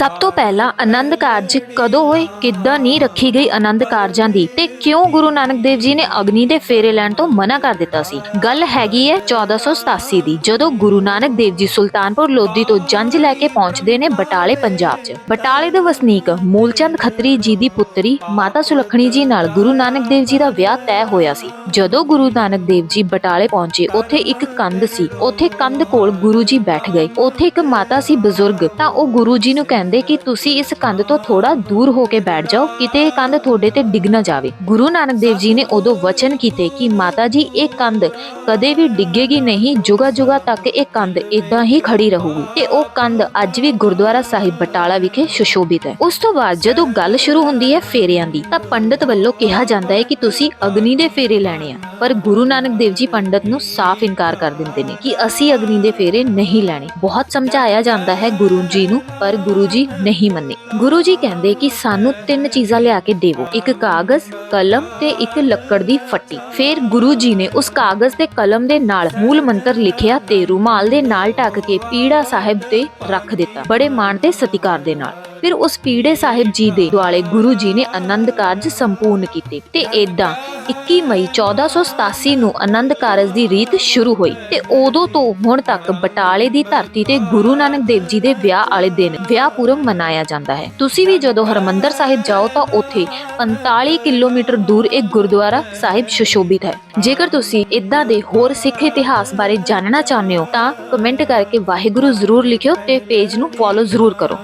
ਸਭ ਤੋਂ ਪਹਿਲਾਂ ਆਨੰਦ ਕਾਰਜ ਕਦੋਂ ਹੋਏ? ਕਿੱਦਾਂ ਨਹੀਂ ਰੱਖੀ ਗਈ ਆਨੰਦ ਕਾਰਜਾਂ ਦੀ? ਤੇ ਕਿਉਂ ਗੁਰੂ ਨਾਨਕ ਦੇਵ ਜੀ ਨੇ ਅਗਨੀ ਦੇ ਫੇਰੇ ਲੈਣ ਤੋਂ ਮਨਾ ਕਰ ਦਿੱਤਾ ਸੀ? ਗੱਲ ਹੈਗੀ ਹੈ 1487 ਦੀ, ਜਦੋਂ ਗੁਰੂ ਨਾਨਕ ਦੇਵ ਜੀ ਸੁਲਤਾਨਪੁਰ ਲੋਧੀ ਤੋਂ ਜੰਜ ਲੈ ਕੇ ਪਹੁੰਚਦੇ ਨੇ ਬਟਾਲੇ, ਪੰਜਾਬ 'ਚ। ਬਟਾਲੇ ਦੇ ਵਸਨੀਕ ਮੂਲਚੰਦ ਖੱਤਰੀ ਜੀ ਦੀ ਪੁੱਤਰੀ ਮਾਤਾ ਸੁਲੱਖਣੀ ਜੀ ਨਾਲ ਗੁਰੂ ਨਾਨਕ ਦੇਵ ਜੀ ਦਾ ਵਿਆਹ ਤੈਅ ਹੋਇਆ ਸੀ। ਜਦੋਂ ਗੁਰੂ ਨਾਨਕ ਦੇਵ ਜੀ ਬਟਾਲੇ ਪਹੁੰਚੇ, ਉੱਥੇ ਇੱਕ ਕੰਧ ਸੀ। ਉੱਥੇ ਕੰਧ ਕੋਲ ਗੁਰੂ ਜੀ ਬੈਠ ਗਏ। ਉੱਥੇ ਇੱਕ ਮਾਤਾ ਸੀ ਬਜ਼ੁਰਗ, ਤਾਂ ਉਹ ਗੁਰੂ ਜੀ ਨੂੰ ਕਹਿੰਦੇ ਕਿ ਤੁਸੀਂ ਇਸ ਕੰਧ ਤੋਂ ਥੋੜਾ ਦੂਰ ਹੋ ਕੇ ਬੈਠ ਜਾਓ, ਕਿਤੇ ਇਹ ਕੰਧ ਤੁਹਾਡੇ ਤੇ ਡਿੱਗ ਨਾ ਜਾਵੇ। ਗੁਰੂ ਨਾਨਕ ਦੇਵ ਜੀ ਨੇ ਉਦੋਂ ਵਚਨ ਕੀਤੇ ਕਿ ਮਾਤਾ ਜੀ, ਇਹ ਕੰਧ ਕਦੇ ਵੀ ਡਿੱਗੇਗੀ ਨਹੀਂ ਜੁਗਾ ਜੁਗਾ ਤੱਕ ਇਹ ਕੰਧ ਇਦਾਂ ਹੀ ਖੜੀ ਰਹੂਗੀ। ਤੇ ਉਹ ਕੰਧ ਅੱਜ ਵੀ ਗੁਰਦੁਆਰਾ ਸਾਹਿਬ ਬਟਾਲਾ ਵਿਖੇ ਸੁਸ਼ੋਭਿਤ ਹੈ। ਉਸ ਤੋਂ ਬਾਅਦ ਜਦੋਂ ਗੱਲ ਸ਼ੁਰੂ ਹੁੰਦੀ ਹੈ ਫੇਰਿਆਂ ਦੀ, ਤਾਂ ਪੰਡਤ ਵੱਲੋਂ ਕਿਹਾ ਜਾਂਦਾ ਹੈ ਕਿ ਤੁਸੀਂ ਅਗਨੀ ਦੇ ਫੇਰੇ ਲੈਣੇ ਆ। ਪਰ ਗੁਰੂ ਨਾਨਕ ਦੇਵ ਜੀ ਪੰਡਤ ਨੂੰ ਸਾਫ਼ ਇਨਕਾਰ ਕਰ ਦਿੰਦੇ ਨੇ ਕਿ ਅਸੀਂ ਅਗਨੀ ਦੇ ਫੇਰੇ ਨਹੀਂ ਲੈਣੇ। ਬਹੁਤ ਸਮਝਾਇਆ ਜਾਂਦਾ ਹੈ ਗੁਰੂ ਜੀ ਨੂੰ, ਪਰ ਗੁਰੂ ਜੀ ਨਹੀਂ ਮੰਨੇ। ਗੁਰੂ ਜੀ ਕਹਿੰਦੇ ਕਿ ਸਾਨੂੰ ਤਿੰਨ ਚੀਜ਼ਾਂ ਲਿਆ ਕੇ ਦੇਵੋ। ਇੱਕ ਕਾਗਜ਼, ਕਲਮ ਤੇ ਇੱਕ ਲੱਕੜ ਦੀ ਫੱਟੀ। ਫਿਰ ਗੁਰੂ ਜੀ ਨੇ ਉਸ ਕਾਗਜ਼ ਤੇ ਕਲਮ ਦੇ ਨਾਲ ਮੂਲ ਮੰਤਰ ਲਿਖਿਆ ਤੇ ਰੁਮਾਲ ਦੇ ਨਾਲ ਢੱਕ ਕੇ ਪੀੜਾ ਸਾਹਿਬ ਤੇ ਰੱਖ ਦਿੱਤਾ, ਬੜੇ ਮਾਣ ਤੇ ਸਤਿਕਾਰ ਦੇ ਨਾਲ। ਫਿਰ ਉਸ ਪੀੜੇ ਸਾਹਿਬ ਜੀ ਦੇ ਦੁਆਲੇ ਗੁਰੂ ਜੀ ਨੇ ਆਨੰਦ ਕਾਰਜ ਸੰਪੂਰਨ ਕੀਤੇ ਤੇ ਏਦਾਂ 21 ਮਈ 1487 ਨੂੰ ਆਨੰਦ ਕਾਰਜ ਦੀ ਰੀਤ ਸ਼ੁਰੂ ਹੋਈ ਤੇ ਉਦੋਂ ਤੋਂ ਹੁਣ ਤੱਕ ਬਟਾਲੇ ਦੀ ਧਰਤੀ ਤੇ ਗੁਰੂ ਨਾਨਕ ਦੇਵ ਜੀ ਦੇ ਵਿਆਹ ਵਾਲੇ ਦਿਨ ਵਿਆਹ ਪੁਰਬ ਮਨਾਇਆ ਜਾਂਦਾ ਹੈ। ਤੁਸੀਂ ਵੀ ਜਦੋਂ ਹਰਮੰਦਰ ਸਾਹਿਬ ਜਾਓ ਤਾਂ ਉੱਥੇ 45 ਕਿਲੋਮੀਟਰ ਦੂਰ ਇੱਕ ਗੁਰਦੁਆਰਾ ਸਾਹਿਬ ਸੁਸ਼ੋਭਿਤ ਹੈ। ਜੇਕਰ ਤੁਸੀਂ ਇਦਾਂ ਦੇ ਹੋਰ ਸਿੱਖ ਇਤਿਹਾਸ ਬਾਰੇ ਜਾਣਨਾ ਚਾਹੁੰਦੇ ਹੋ ਤਾਂ ਕਮੈਂਟ ਕਰਕੇ ਵਾਹਿਗੁਰੂ ਜ਼ਰੂਰ ਲਿਖਿਓ ਤੇ ਪੇਜ ਨੂੰ ਫੋਲੋ ਜ਼ਰੂਰ ਕਰੋ।